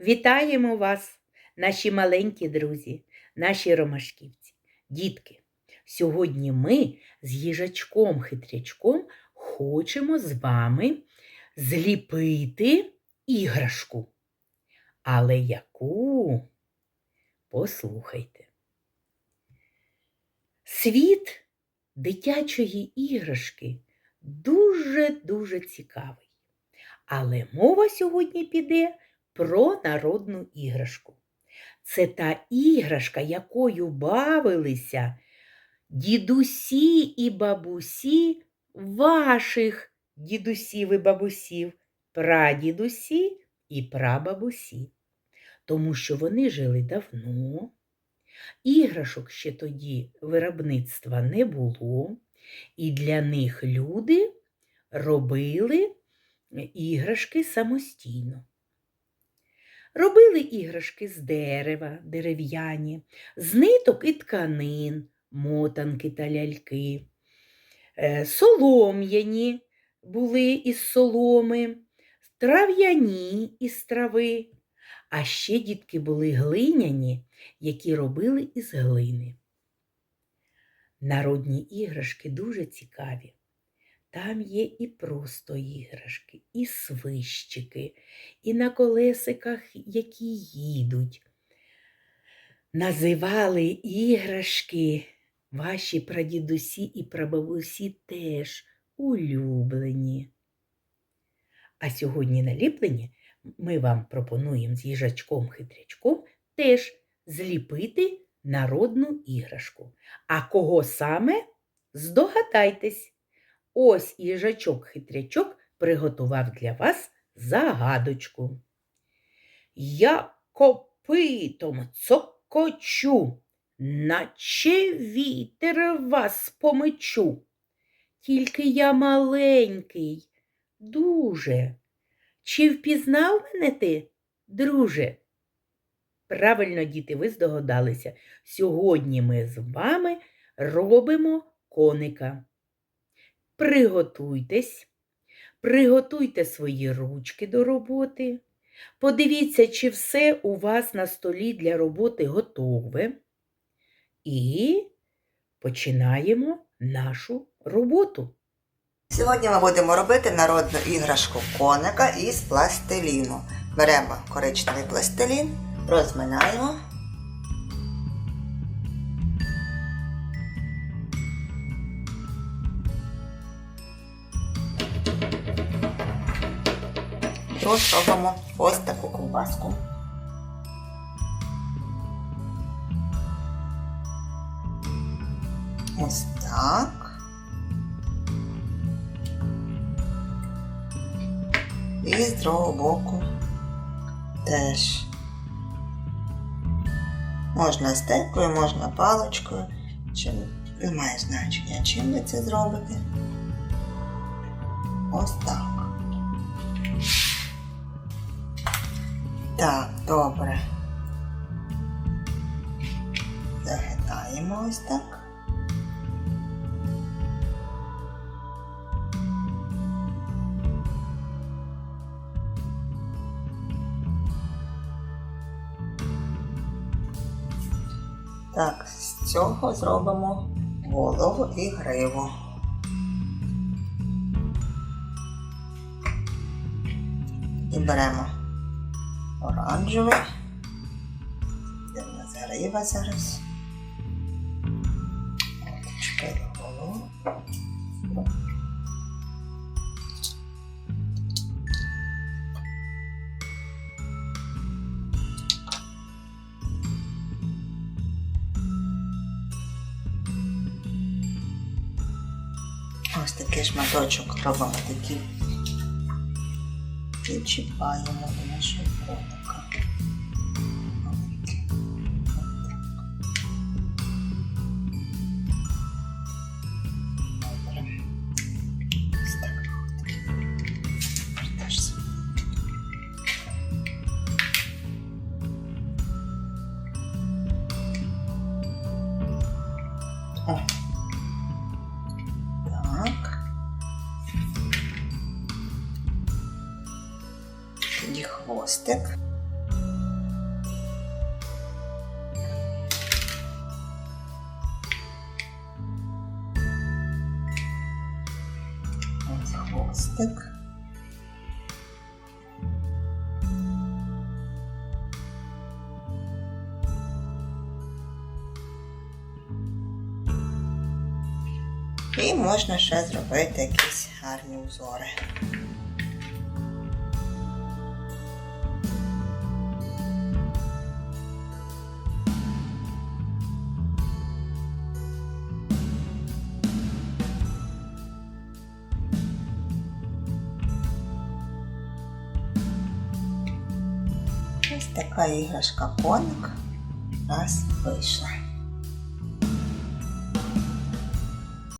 Вітаємо вас, наші маленькі друзі, наші ромашківці. Дітки, сьогодні ми з їжачком-хитрячком хочемо з вами зліпити іграшку. Але яку? Послухайте. Світ дитячої іграшки дуже-дуже цікавий. Але мова сьогодні піде про народну іграшку. Це та іграшка, якою бавилися дідусі і бабусі ваших дідусів і бабусів, прадідусі і прабабусі. Тому що вони жили давно, іграшок ще тоді виробництва не було, і для них люди робили іграшки самостійно. Робили іграшки з дерева, дерев'яні, з ниток і тканин, мотанки та ляльки, Е, солом'яні були із соломи, трав'яні із трави, а ще дітки були глиняні, які робили із глини. Народні іграшки дуже цікаві. Там є і просто іграшки, і свищики, і на колесиках, які їдуть. Називали іграшки ваші прадідусі і прабабусі теж улюблені. А сьогодні на ліпленні ми вам пропонуємо з їжачком-хитрячком теж зліпити народну іграшку. А кого саме? Здогадайтесь! Ось їжачок-хитрячок приготував для вас загадочку. Я копитом цокочу, наче вітер вас помечу. Тільки я маленький, дуже. Чи впізнав мене ти, друже? Правильно, діти, ви здогадалися. Сьогодні ми з вами робимо коника. Приготуйтесь, приготуйте свої ручки до роботи. Подивіться, чи все у вас на столі для роботи готове. І починаємо нашу роботу. Сьогодні ми будемо робити народну іграшку коника із пластиліну. Беремо коричневий пластилін, розминаємо. І ось таку ковбаску. Ось так. І з другого боку теж. Можна стекою, можна паличкою. Чим не має значення, чим ви це зробите. Ось так. Так, добре. Загинаємо ось так. Так, з цього зробимо голову і гриву. І беремо оранжевий. Де в нас грива зараз? Голови. Ось такий шматочок робимо такий. Підчіпаємо до нашого коника. Добре. Ось так. Теж собі. О. Так. Тоді хвостик. Хвостик. І можна ще зробити якісь гарні узори. Ось така іграшка коник нас вийшла.